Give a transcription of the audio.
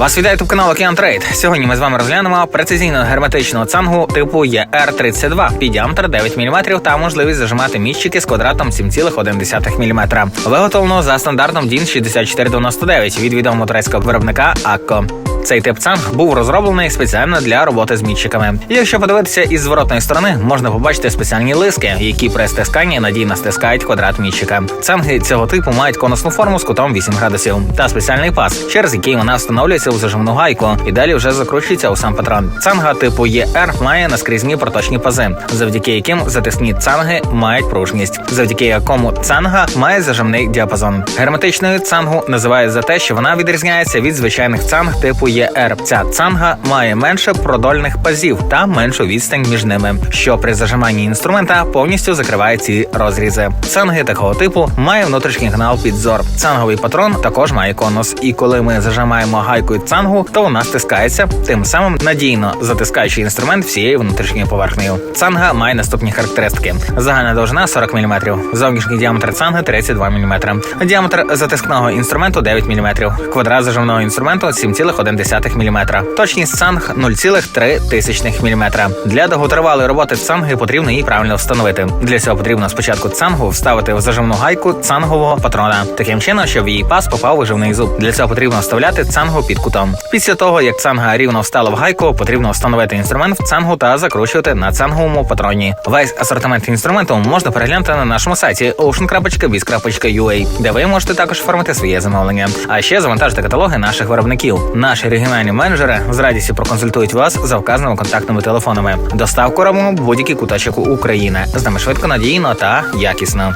Вас вітає тут канал Океан Трейд. Сьогодні ми з вами розглянемо прецизійну герметичну цангу типу ER32 під діаметр 9 мм та можливість зажимати міщики з квадратом 7,1 мм. Виготовлено за стандартом DIN 6499 від відомого турецького виробника Акко. Цей тип цанг був розроблений спеціально для роботи з мітчиками. Якщо подивитися із зворотної сторони, можна побачити спеціальні лиски, які при стисканні надійно стискають квадрат мітчика. Цанги цього типу мають конусну форму з кутом 8 градусів та спеціальний пас, через який вона встановлюється у зажимну гайку і далі вже закручується у сам патрон. Цанга типу ЄР має наскрізні проточні пази, завдяки яким затисні цанги мають пружність, завдяки якому цанга має зажимний діапазон. Герметичною цангу називають за те, що вона відрізняється від звичайних цанг типу ЄР. Ця цанга має менше продольних пазів та меншу відстань між ними, що при зажиманні інструмента повністю закриває ці розрізи. Цанги такого типу має внутрішній канал підзор. Цанговий патрон також має конус, і коли ми зажимаємо гайкою цангу, то вона стискається, тим самим надійно затискаючи інструмент всією внутрішньою поверхнею. Цанга має наступні характеристики: загальна довжина 40 мм, зовнішній діаметр цанги 32 мм, діаметр затискного інструменту 9 мм, квадрат зажимного інструменту 7,1 мм, точність цанг 0,3 мм. Для довготривалої роботи цанги потрібно її правильно встановити. Для цього потрібно спочатку цангу вставити в зажимну гайку цангового патрона, таким чином, щоб в її пас попав виживний зуб. Для цього потрібно вставляти цангу під кутом. Після того, як цанга рівно встала в гайку, потрібно встановити інструмент в цангу та закручувати на цанговому патроні. Весь асортимент інструменту можна переглянути на нашому сайті ocean.biz.ua, де ви можете також оформити своє замовлення. А ще завантажити каталоги наших виробників. Наші регіональні менеджери з радістю проконсультують вас за вказаними контактними телефонами. Доставку робимо будь-який куточок України. З нами швидко, надійно та якісно.